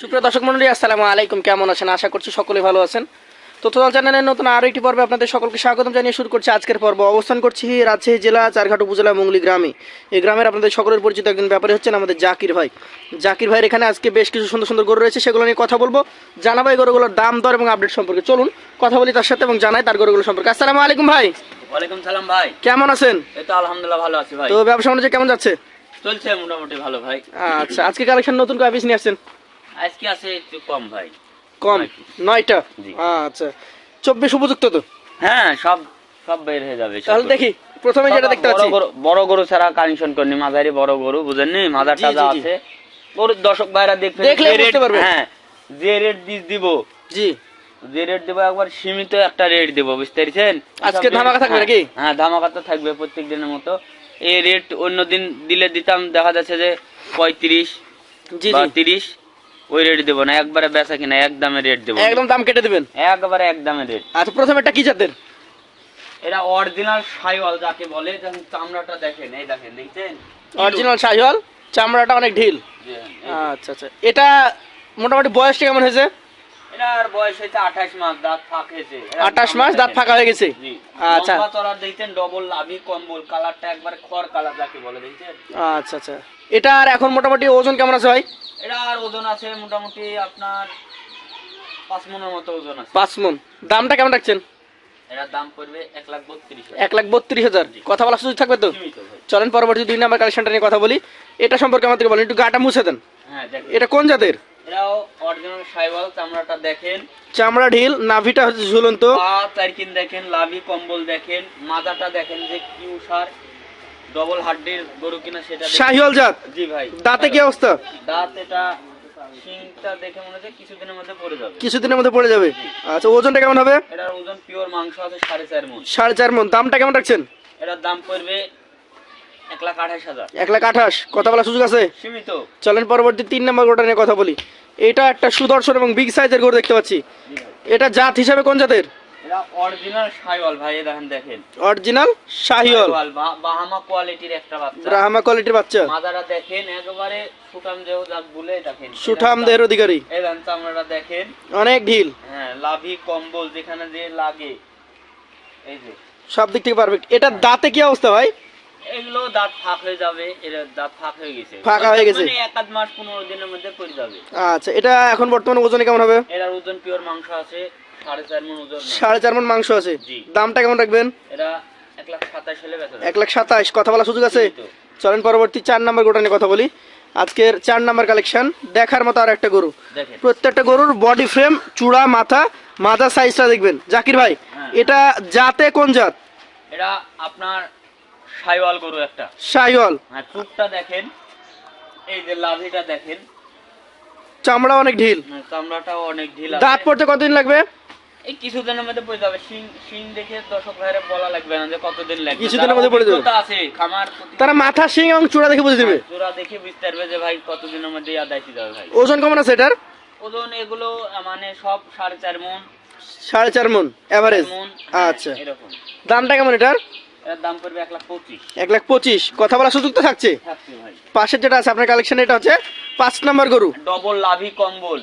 সুপ্রিয় দর্শক মন্ডলী আসসালামু আলাইকুম। কেমন আছেন? আশা করছি সকলে ভালো আছেন। তো তোতাল চ্যানেলের নতুন আরও একটি পর্বে আপনাদের সকলকে স্বাগতম জানিয়ে শুরু করছি আজকের পর্ব। অবস্থান করছি রাজশাহী জেলা চারঘাট উপজেলা মঙ্গলি গ্রামে। এই গ্রামের আপনাদের সকলের পরিচিত একজন ব্যাপারী হচ্ছেন আমাদের জাকির ভাই। জাকির ভাইয়ের এখানে আজকে বেশ কিছু সুন্দর সুন্দর গরু রয়েছে সেগুলো নিয়ে কথা বলব। জানাব এই গরুগুলোর দাম দর এবং আপডেট সম্পর্কে। চলুন কথা বলি তার সাথে এবং জানাই তার গরুগুলো সম্পর্কে। আসসালামু আলাইকুম ভাই। ওয়ালাইকুম সালাম ভাই। কেমন আছেন? এই তো আলহামদুলিল্লাহ ভালো আছি ভাই। তো ব্যবসা বাণিজ্য কেমন যাচ্ছে? চলছে মোটামুটি ভালো ভাই। আচ্ছা আজকে কালেকশন নতুন কয় পিস নিয়ে আসছেন? আজকে আছে একটু কম ভাই। কম? নয়টা। আচ্ছা। চব্বিশ উপযুক্ত তো? হ্যাঁ সব সব বের হয়ে যাবে তাহলে দেখি প্রথমে যেটা দেখতে পাচ্ছি। বড় গরু ছাড়া কানেকশন করিনি মাঝারি বড় গরু বুঝেননি? মাদারটা জি, যা জি, জি। আছে। গরুর দর্শক ভাইরা দেখবে দেখলে বুঝতে পারবে। হ্যাঁ যে রেট দিস দিব। জি। যে রেট দেবো একবার সীমিত একটা রেট দেবো বুঝতে পেরেছেন? আজকে ধামাকা থাকবে হ্যাঁ, নাকি? হ্যাঁ ধামাকা তো থাকবে প্রত্যেক দিনের মতো। এই রেট অন্য দিন দিলে দিতাম দেখা যাচ্ছে যে পঁয়ত্রিশ বা তিরিশ। ওই রেট দেবো না একবারে বেচা কিনা এক দামে রেট দেবো। একদম দাম কেটে দিবেন? একবারে এক দামে রেট আচ্ছা প্রথমে একটা কি জাতের? এটা অরিজিনাল যাকে বলে চামড়াটা দেখেন এই দেখেন দেখছেন? অরিজিনাল চামড়াটা অনেক ঢিল। আচ্ছা আচ্ছা এটা মোটামুটি বয়সটা কেমন হয়েছে? এটার বয়স হয়েছে আঠাশ মাস দাঁত ফাঁক হয়েছে। 28 মাস দাঁত ফাঁকা হয়ে গেছে? আচ্ছা। লম্বা চড়ার দেখছেন ডবল লাভি কম্বল কালারটা একবারে খড় কালার যাকে বলে দেখছেন? আচ্ছা আচ্ছা। এটা আর এখন মোটামুটি ওজন কেমন আছে ভাই? এটার ওজন আছে মোটামুটি আপনার পাঁচ মনের মতো ওজন আছে। পাঁচ মন। দামটা কেমন রাখছেন? এটার দাম পড়বে এক লাখ বত্রিশ এক লাখ বত্রিশ হাজার। কথা বলার সুযোগ থাকবে তো? চলেন পরবর্তী দুই নাম্বার কালেকশনটা নিয়ে কথা বলি। এটা সম্পর্কে আমাদেরকে বলেন একটু গাটা মুছে দেন। হ্যাঁ এটা কোন জাতের? অরিজিনাল চামড়াটা দেখেন। চামড়া ঢিল নাভিটা হচ্ছে ঝুলন্ত। পা তারকিন দেখেন লাভি কম্বল দেখেন মাজাটা দেখেন যে কিউ সার ডবল হাড্ডির গরু কিনা সেটা শাহিওয়াল জাত? জি ভাই। দাঁতে কি অবস্থা? দাঁত এটা শিংটা দেখে মনে হচ্ছে কিছুদিনের মধ্যে পড়ে যাবে। কিছুদিনের মধ্যে পড়ে যাবে? আচ্ছা ওজনটা কেমন হবে? এটার ওজন পিওর মাংস আছে দামটা কেমন রাখছেন? এটার দাম পড়বে এক লাখ আঠাশ হাজার। এক লাখ আঠাশ। কথা বলার সুযোগ আছে? সীমিত। চলেন পরবর্তী তিন নম্বর গরুটা নিয়ে কথা বলি। এটা একটা সুদর্শন এবং বিগ সাইজের গরু দেখতে পাচ্ছি। এটা জাত হিসাবে কোন জাতের? এটা অরিজিনাল ভাই দেখেন দেখেন। অরিজিনাল শাহিওয়াল। বা- বাহামা কোয়ালিটির একটা বাচ্চা। কোয়ালিটির বাচ্চা। দেখেন একেবারে সুঠাম দেহ যাক বলে দেখেন। সুঠাম দেহের অধিকারী। এই দেখেন চামড়াটা দেখেন। অনেক ঢিল। হ্যাঁ লাভি কম্বল যেখানে যে লাগে। এই যে। সব দিক থেকে পারফেক্ট এটা দাঁতে কি অবস্থা ভাই? এগুলো দাঁত ফাঁক হয়ে যাবে এটা দাঁত ফাঁক হয়ে গেছে। ফাঁকা হয়ে গেছে। মানে এক আধ মাস পনেরো দিনের মধ্যে পড়ে যাবে। আচ্ছা এটা এখন বর্তমানে ওজনে কেমন হবে? এটার ওজন পিওর মাংস আছে সাড়ে চার মন ওজন চার মাংস আছে? জি। দামটা কেমন রাখবেন? এটা এক লাখ সাতাশ হলে বেচা এক লাখ সাতাশ কথা বলার সুযোগ আছে? চলেন পরবর্তী চার নাম্বার গোটা নিয়ে কথা বলি। আজকের চার নাম্বার কালেকশন দেখার মতো আর একটা গরু। দেখেন। প্রত্যেকটা গরুর বডি ফ্রেম চূড়া মাথা মাথা সাইজটা দেখবেন। জাকির ভাই হ্যাঁ। এটা জাতে কোন জাত? এটা আপনার সাইওয়াল গরু একটা। শাহিওয়াল হ্যাঁ টুকটা দেখেন এই যে লাভিটা দেখেন। চামড়া অনেক ঢিল। হ্যাঁ, চামড়াটাও অনেক ঢিল দাঁত পড়তে কতদিন লাগবে? এই কিছুদিনের মধ্যে পড়ে যাবে। শিং শিং দেখে দর্শক ভাইরা বলা লাগবে না যে কতদিন লাগবে। কিছুদিনের মধ্যে পড়ে যাবে। আছে খামার তারা মাথা শিং এবং চূড়া দেখে বুঝে দিবে। জোড়া দেখে বুঝতে পারবে যে ভাই কতদিনের মধ্যে যাবে ভাই ওজন কেমন আছে এটার? ওজন এগুলো মানে সব সাড়ে চার মন। সাড়ে চার মন মন হ্যাঁ, আচ্ছা। এরকম। দামটা কেমন এটার? এর দাম পড়বে এক লাখ পঁচিশ। এক লাখ পঁচিশ। কথা বলার সুযোগ তো থাকছে? থাকছে ভাই। পাশের যেটা আছে আপনার কালেকশন এটা হচ্ছে পাঁচ নাম্বার গরু। ডবল লাভি কম্বল।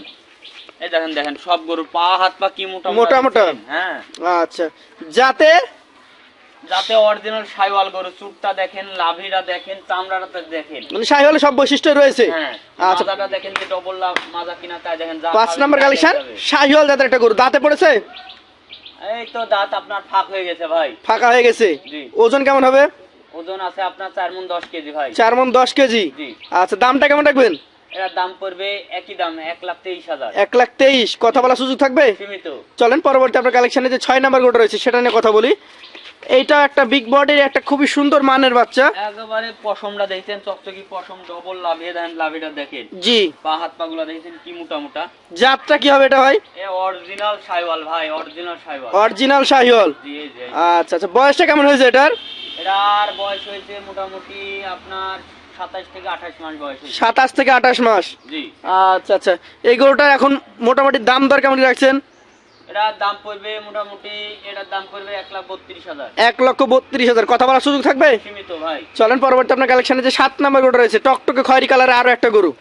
এই দেখেন দেখেন সব গরুর পা হাত পা কি মোটা মোটা। মোটা। হ্যাঁ। আচ্ছা। যাতে যাতে অরিজিনাল সাইওয়াল গরু চুটটা দেখেন লাভিটা দেখেন চামড়াটা দেখেন। মানে সব বৈশিষ্ট্য রয়েছে। হ্যাঁ। আচ্ছা। মাজাটা দেখেন যে ডবল লাভ মাজা কিনা তাই দেখেন পাঁচ নাম্বার কালেকশন জাতের একটা গরু। দাঁতে পড়েছে? এই তো দাঁত আপনার ফাঁক হয়ে গেছে ভাই। ফাঁকা হয়ে গেছে? ওজন কেমন হবে? ওজন আছে আপনার চার মন দশ কেজি ভাই। চার মন দশ কেজি? আচ্ছা দামটা কেমন রাখবেন? এটার দাম পড়বে একই দাম এক লাখ তেইশ হাজার। এক লাখ তেইশ। কথা বলার সুযোগ থাকবে? সীমিত। চলেন পরবর্তী আপনার কালেকশনে যে ছয় নাম্বার গোটা রয়েছে সেটা নিয়ে কথা বলি। এইটা একটা বিগ বডির একটা খুবই সুন্দর মানের বাচ্চা। একেবারে পশমটা দেখছেন চকচকি পশম ডবল লাভিয়ে দেখেন লাভিটা দেখেন। জি। পা হাত পা গুলা দেখছেন কি মোটা মোটা? জাতটা কি হবে এটা ভাই? এ অরিজিনাল সাইওয়াল ভাই অরিজিনাল সাইওয়াল। অরিজিনাল শাহিওয়াল জি যে আচ্ছা আচ্ছা বয়সটা কেমন হয়েছে এটার? এটার বয়স হয়েছে মোটামুটি আপনার সাতাশ থেকে আঠাশ মাস বয়স হয়েছে। সাতাশ থেকে আঠাশ মাস। জি। আচ্ছা আচ্ছা এই গরুটা এখন মোটামুটি দাম দর কেমন রাখছেন? এটার দাম পড়বে মোটামুটি এটার দাম পড়বে এক লাখ বত্রিশ হাজার। এক লক্ষ বত্রিশ হাজার। কথা বলার সুযোগ থাকবে? সীমিত ভাই। চলেন পরবর্তী আপনার কালেকশনে যে সাত নাম্বার গরুটা রয়েছে টকটকে খয়েরি কালারে আরও একটা গরু।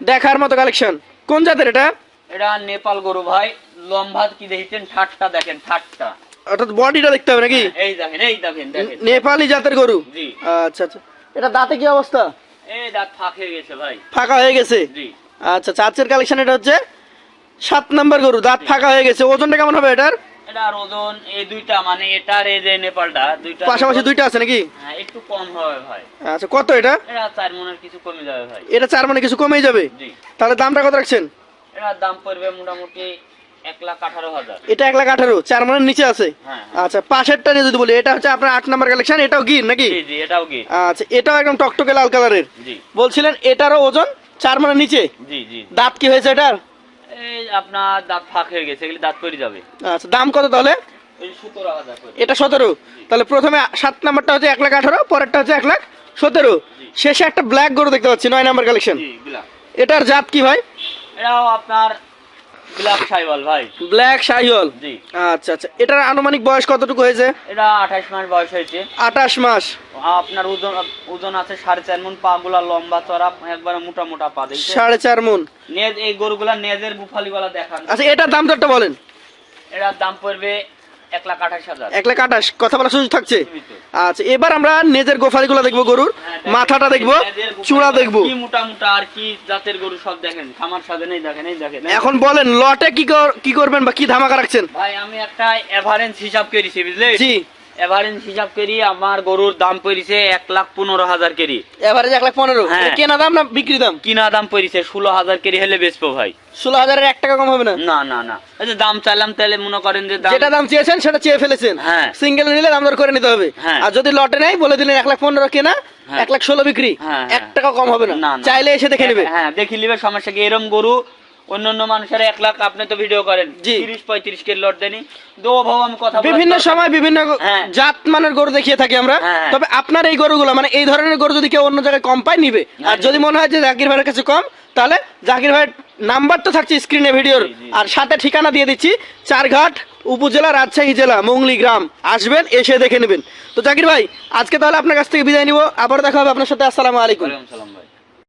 দেখার মতো কালেকশন কোন জাতের এটা? এটা নেপাল গরু ভাই। লম্বা কি দেখেছেন? ঠাটটা দেখেন ঠাটটা অর্থাৎ বডিটা দেখতে হবে নাকি? এই দেখেন এই দেখেন দেখেন। নেপালি জাতের গরু? জি। আচ্ছা আচ্ছা। এটা দাঁতে কি অবস্থা? এই দাঁত ফাঁক হয়ে গেছে ভাই। ফাঁকা হয়ে গেছে? জি। আচ্ছা চার্চের কালেকশন এটা হচ্ছে সাত নাম্বার গরু দাঁত ফাঁকা হয়ে গেছে। ওজনটা কেমন হবে এটার? এটার ওজন এই দুইটা মানে এটার এই যে নেপালটা দুইটা পাশাপাশি দুইটা আছে নাকি? হ্যাঁ একটু কম হবে ভাই। আচ্ছা কত এটা? এটা চার মনের কিছু কমে যাবে ভাই। এটা চার মানে কিছু কমেই যাবে? জি। তাহলে দামটা কত রাখছেন? এটার দাম পড়বে মোটামুটি এক লাখ আঠারো হাজার। এটা এক লাখ আঠারো চার মানের নিচে আছে? হ্যাঁ আচ্ছা পাশেরটা নিয়ে যদি বলি এটা হচ্ছে আপনার আট নাম্বার কালেকশন এটাও গির নাকি? জি জি এটাও আচ্ছা এটাও একদম টকটকে লাল কালারের জি। বলছিলেন এটারও ওজন চার মানের নিচে? জি জি। দাঁত কি হয়েছে এটার? এই আপনার দাঁত ফাঁক হয়ে গেছে এগুলি দাঁত পড়ে যাবে। আচ্ছা দাম কত তাহলে? এটা সতেরো? তাহলে প্রথমে সাত নাম্বারটা হচ্ছে এক লাখ আঠারো পরেরটা হচ্ছে এক লাখ সতেরো। শেষে একটা ব্ল্যাক গরু দেখতে পাচ্ছি নয় নাম্বার কালেকশন এটার জাত কি ভাই? এটাও আপনার বিলাক সাইওয়াল ভাই। ব্ল্যাক শাইওয়াল? জি। আচ্ছা আচ্ছা। এটার আনুমানিক বয়স কতটুকু হয়েছে? এটা আঠাশ মাস বয়স হয়েছে। আঠাশ মাস। আপনার ওজন ওজন আছে সাড়ে চার মন পা গুলা লম্বা চড়া একবারে মোটা মোটা পা দেখছে সাড়ে চার নেজ এই গরুগুলা নেজের বুফালি গুলা দেখান। আচ্ছা এটার দাম দরটা বলেন। এটার দাম পড়বে এক লাখ আঠাশ হাজার। এক লাখ আঠাশ কথা বলার সুযোগ থাকছে? আচ্ছা এবার আমরা নেজের দেখব গরুর। হ্যাঁ, মাথাটা দেখব চূড়া দেখব। কি মোটা মোটা আর কি জাতের গরু সব দেখেন। খামার সাজে নেই দেখেন এই দেখেন। এখন বলেন লটে কি কি করবেন বা কি ধামাকা রাখছেন? ভাই আমি একটা এভারেন্স হিসাব করেছি বুঝলে জি। এভারেন্স হিসাব করি আমার গরুর দাম পড়েছে এক লাখ পনেরো হাজার কেরি এভারেজ এক লাখ পনেরো হ্যাঁ। কেনা দাম না বিক্রি দাম কিনা দাম পড়েছে ষোলো হাজার কেরি হলে বেচবো ভাই ষোলো হাজারের এক টাকা কম হবে না না না না যে দাম চাইলাম তাহলে মনে করেন যে যেটা দাম চেয়েছেন সেটা চেয়ে ফেলেছেন হ্যাঁ। সিঙ্গেল নিলে দাম দর করে নিতে হবে হ্যাঁ। আর যদি লটে নেই বলে দিলেন এক লাখ পনেরো কেনা হ্যাঁ। এক লাখ ষোলো বিক্রি এক। টাকা কম হবে না। চাইলে এসে দেখে নেবে হ্যাঁ দেখে নিবে সমস্যা কি এরম গরু অন্যান্য মানুষের এক লাখ আপনি তো ভিডিও করেন। তিরিশ পঁয়ত্রিশ কে লট দেনি দো ভাও আমি কথা বিভিন্ন সময় বিভিন্ন হ্যাঁ। জাত মানের গরু দেখিয়ে থাকি আমরা। হ্যাঁ। তবে আপনার এই গরুগুলো মানে এই ধরনের গরু যদি কেউ অন্য জায়গায় কম পায় নিবে। আর হ্যাঁ, যদি মনে হয় যে জাকির ভাইয়ের কাছে কম তাহলে জাকির ভাইয়ের নাম্বার তো থাকছে স্ক্রিনে ভিডিওর। আর সাথে ঠিকানা দিয়ে দিচ্ছি চারঘাট উপজেলা রাজশাহী জেলা মংলি গ্রাম। আসবেন এসে দেখে নেবেন। তো জাকির ভাই আজকে তাহলে আপনার কাছ থেকে বিদায় নিব। আবার দেখা হবে আপনার সাথে। আসসালামু আলাইকুম।